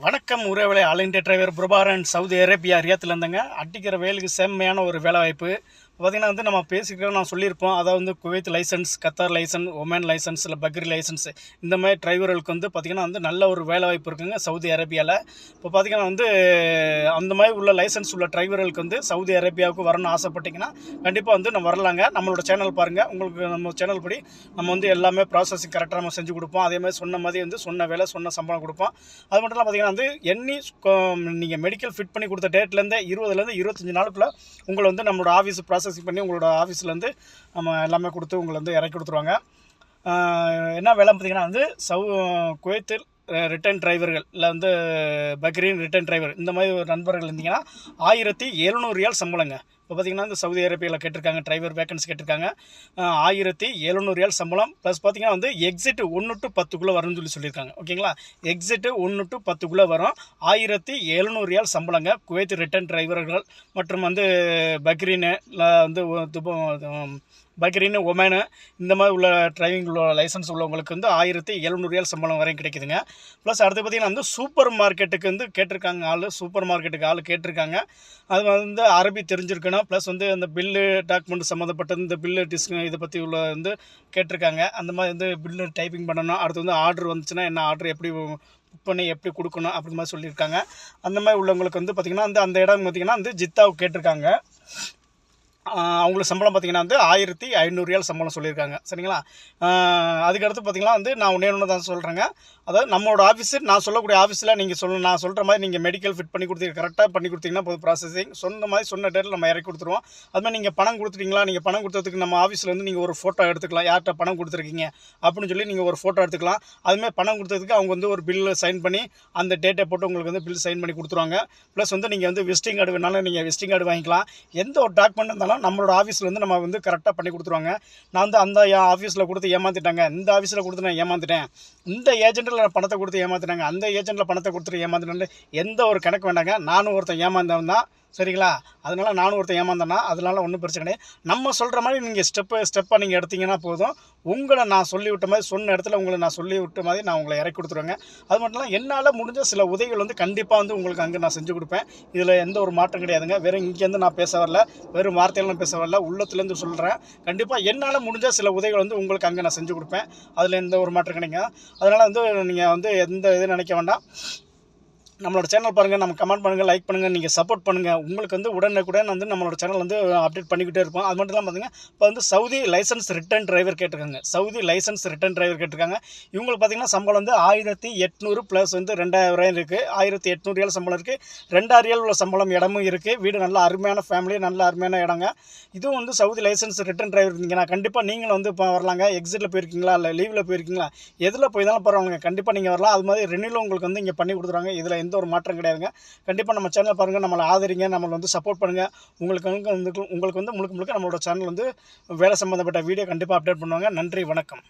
வணக்கம் உறவிலை all India driver Prabaran Saudi Arabia ரியாத்தில் இருந்தங்க. அடிக்கிற வேலுக்கு செம்மையான ஒரு வேலை வாய்ப்பு பார்த்தீங்கன்னா வந்து நம்ம பேசிக்கிறோம் நான் சொல்லியிருப்போம். அதாவது வந்து Kuwait licence Qatar licence Oman licence இல்லை பக்ரி லைசன்ஸ் இந்த மாதிரி டிரைவர்களுக்கு வந்து பார்த்திங்கன்னா வந்து நல்ல ஒரு வேலை வாய்ப்பு இருக்குங்க சவுதி அரேபியாவில் இப்போ பார்த்திங்கன்னா வந்து அந்த மாதிரி உள்ள லைசன்ஸ் உள்ள டிரைவர்களுக்கு வந்து சவுதி அரேபியாவுக்கு வரணும்னு ஆசைப்பட்டீங்கன்னா கண்டிப்பாக வந்து நம்ம வரலாங்க. நம்மளோட சேனல் பாருங்கள் உங்களுக்கு நம்ம சேனல் படி நம்ம வந்து எல்லாமே ப்ராசஸிங் கரெக்டாக நம்ம செஞ்சு கொடுப்போம். அதே மாதிரி சொன்ன மாதிரி வந்து சொன்ன வேலை சொன்ன சம்பளம் கொடுப்போம். அது மட்டும் இல்லாமல் பார்த்திங்கன்னா வந்து எண்ணி நீங்கள் மெடிக்கல் ஃபிட் பண்ணி கொடுத்த டேட்லேருந்து இருபதுலேருந்து இருபத்தஞ்சி நாளுக்குள்ளே உங்களை வந்து நம்மளோட ஆஃபீஸ் ப்ராசஸ் ப்ராசஸிங் பண்ணி உங்களோட ஆஃபீஸ்லேருந்து நம்ம எல்லாமே கொடுத்து உங்களை வந்து இறக்கி கொடுத்துருவாங்க. என்ன வேலை பார்த்தீங்கன்னா வந்து சவு குவைத்தில் ரிட்டர்ன் டிரைவர்கள் இல்லை வந்து பக்ரீன் ரிட்டர்ன் டிரைவர் இந்த மாதிரி ஒரு நண்பர்கள் இருந்தீங்கன்னா ஆயிரத்தி எழுநூறு ரியால் சம்பளங்க. இப்போ பார்த்தீங்கன்னா இந்த சவுதி அரேபியாவில் கேட்டிருக்காங்க டிரைவர் வேக்கன்சி கேட்டிருக்காங்க. ஆயிரத்தி எழுநூறு ஏழு சம்பளம். ப்ளஸ் பார்த்தீங்கன்னா வந்து எக்ஸிட் ஒன்று டு பத்துக்குள்ளே வரும்னு சொல்லி சொல்லியிருக்காங்க. ஓகேங்களா எக்ஸிட்டு ஒன்று டு பத்துக்குள்ளே வரும். ஆயிரத்தி எழுநூறு ஏழு சம்பளங்க. குவைத் ரிட்டர்ன் டிரைவர்கள் மற்றும் வந்து பக்ரீனு வந்து துப- பக்ரீனு ஒமேனு இந்த மாதிரி உள்ள டிரைவிங் உள்ள லைசன்ஸ் உள்ளவங்களுக்கு வந்து ஆயிரத்தி எழுநூறுயால் சம்பளம் வரையும் கிடைக்குதுங்க. ப்ளஸ் அடுத்து பார்த்தீங்கன்னா வந்து சூப்பர் மார்க்கெட்டுக்கு வந்து கேட்டிருக்காங்க ஆள் சூப்பர் மார்க்கெட்டுக்கு ஆள் கேட்டிருக்காங்க. அது வந்து அரபி தெரிஞ்சிருக்கணும். ப்ளஸ் வந்து அந்த பில்லு டாக்குமெண்ட் சம்மந்தப்பட்டது இந்த பில்லு டிஸ் இதை பற்றி உள்ள வந்து கேட்டிருக்காங்க. அந்த மாதிரி வந்து பில்லு டைப்பிங் பண்ணணும். அடுத்து வந்து ஆர்டர் வந்துச்சுன்னா என்ன ஆர்டர் எப்படி புக் பண்ணி எப்படி கொடுக்கணும் அப்படி மாதிரி சொல்லியிருக்காங்க. அந்த மாதிரி உள்ளவங்களுக்கு வந்து பார்த்திங்கன்னா அந்த அந்த இடம் பார்த்திங்கன்னா வந்து ஜித்தாவுக்கு கேட்டிருக்காங்க. அவங்களுக்கு சம்பளம் பார்த்தீங்கன்னா வந்து ஆயிரத்தி ஐநூறுரியால் சம்பளம் சொல்லியிருக்காங்க. சரிங்களா? அதுக்கடுத்து பார்த்தீங்கன்னா வந்து நான் ஒன்றே ஒன்று தான் சொல்கிறேங்க அதாவது நம்மளோட ஆஃபீஸு நான் சொல்லக்கூடிய ஆஃபீஸில் நீங்கள் சொல்ல நான் சொல்கிற மாதிரி நீங்கள் மெடிக்கல் ஃபிட் பண்ணி கொடுத்து கரெக்டாக பண்ணி கொடுத்தீங்கன்னா போதும் ப்ராசஸிங் சொன்ன மாதிரி சொன்ன டேட்டில் நம்ம இறக்கி கொடுத்துருவோம். அது மாதிரி நீங்கள் பணம் கொடுத்துட்டீங்களா நீங்கள் பணம் கொடுத்ததுக்கு நம்ம ஆஃபீஸில் வந்து நீங்கள் ஒரு ஃபோட்டோ எடுத்துக்கலாம். யார்கிட்ட பணம் கொடுத்துருக்கீங்க அப்படின்னு சொல்லி நீங்கள் ஒரு ஃபோட்டோ எடுத்துக்கலாம். அதுமாதிரி பணம் கொடுத்ததுக்கு அவங்க வந்து ஒரு பில்லு சைன் பண்ணி அந்த டேட்டை போட்டு உங்களுக்கு வந்து பில் சைன் பண்ணி கொடுத்துருவாங்க. ப்ளஸ் வந்து நீங்கள் வந்து விசிட்டிங் கார்டு வேணாலும் நீங்கள் விசிட்டிங் கார்டு வாங்கிக்கலாம். எந்த ஒரு டாக்குமெண்ட் இருந்தாலும் நம்மளோட ஆஃபீஸில் வந்து நம்ம வந்து கரெக்டாக பண்ணி கொடுத்துருவாங்க. நான் வந்து அந்த ஆஃபீஸில் கொடுத்து ஏமாற்றிட்டாங்க இந்த ஆஃபீஸில் கொடுத்து நான் ஏமாந்துட்டேன் இந்த ஏஜென்ட்டில் நான் பணத்தை கொடுத்து ஏமாற்றினாங்க அந்த ஏஜென்ட்டில் பணத்தை கொடுத்துட்டு ஏமாந்துட்டேன் எந்த ஒரு கணக்கு வேண்டாங்க. நானும் ஒருத்தன் ஏமாந்தவன் தான். சரிங்களா? அதனால நானும் ஒருத்தன் ஏமாந்தேன்னா அதனால் ஒன்றும் பிரச்சனை கிடையாது. நம்ம சொல்கிற மாதிரி நீங்கள் ஸ்டெப்பு ஸ்டெப்பாக நீங்கள் எடுத்தீங்கன்னா போதும். உங்களை நான் சொல்லி விட்ட மாதிரி சொன்ன இடத்துல உங்களை நான் சொல்லி விட்ட மாதிரி நான் உங்களை இறக்கி கொடுத்துருவேங்க. அது மட்டும் இல்லாமல் என்னால் முடிஞ்ச சில உதவிகள் வந்து கண்டிப்பாக வந்து உங்களுக்கு அங்கே நான் செஞ்சு கொடுப்பேன். இதில் எந்த ஒரு மாற்றம் கிடையாதுங்க. வெறும் இங்கேருந்து நான் பேச வரல. வெறும் வார்த்தையில் நான் பேச வரல. உள்ளத்துலேருந்து சொல்கிறேன் கண்டிப்பாக என்னால் முடிஞ்ச சில உதவிகள் வந்து உங்களுக்கு அங்கே நான் செஞ்சு கொடுப்பேன். அதில் எந்த ஒரு மாற்றம் கிடைக்கும் அதனால் வந்து நீங்கள் வந்து எந்த இது நினைக்க வேண்டாம். நம்மளோட சேனல் பாருங்கள் நம்ம கமெண்ட் பண்ணுங்கள் லைக் பண்ணுங்கள் நீங்கள் சப்போர்ட் பண்ணுங்கள் உங்களுக்கு வந்து உடனுக்குடன் வந்து நம்மளோட சேனல் வந்து அப்டேட் பண்ணிக்கிட்டே இருப்போம். அது மட்டும் இல்லாமல் பார்த்தீங்கன்னா இப்போ வந்து சவுதி லைசன்ஸ் ரிட்டர்ன் டிரைவர் கேட்டிருக்காங்க. சவுதி லைசன்ஸ் ரிட்டர்ன் டிரைவர் கேட்டிருக்காங்க. இவங்களுக்கு பார்த்தீங்கன்னா சம்பளம் வந்து ஆயிரத்தி எட்நூறு ப்ளஸ் வந்து ரெண்டாயிரம் இருக்குது ஆயிரத்தி எட்நூறு ஏழு சம்பளம் இருக்குது ரெண்டாயிரம் உள்ள சம்பளம் இடமும் இருக்குது வீடு நல்ல அருமையான ஃபேமிலி நல்ல அருமையான இடங்க. இதுவும் வந்து சவுதி லைசன்ஸ் ரிட்டர்ன் டிரைவர் இருந்தீங்கன்னா கண்டிப்பாக நீங்களும் வந்து இப்போ வரலாங்க. எக்ஸிட்டில் போயிருக்கீங்களா? இல்லை லீவில் போயிருக்கீங்களா? எதில் போய் தானே பரவாயில்லைங்க. கண்டிப்பாக நீங்கள் வரலாம். அது மாதிரி ரெனிலும் உங்களுக்கு வந்து இங்கே பண்ணி கொடுத்துருவாங்க. இதில் எந்த ஒரு மாற்றம் கிடையாதுங்க. கண்டிப்பாக நம்ம சேனல் பாருங்கள் நம்மளை ஆதரிங்க நம்மளை வந்து சப்போர்ட் பண்ணுங்கள் உங்களுக்கு வந்து உங்களுக்கு வந்து முழுக்க முழுக்க நம்மளோட சேனல் வந்து வேலை சம்மந்தப்பட்ட வீடியோ கண்டிப்பாக அப்டேட் பண்ணுவாங்க. நன்றி வணக்கம்.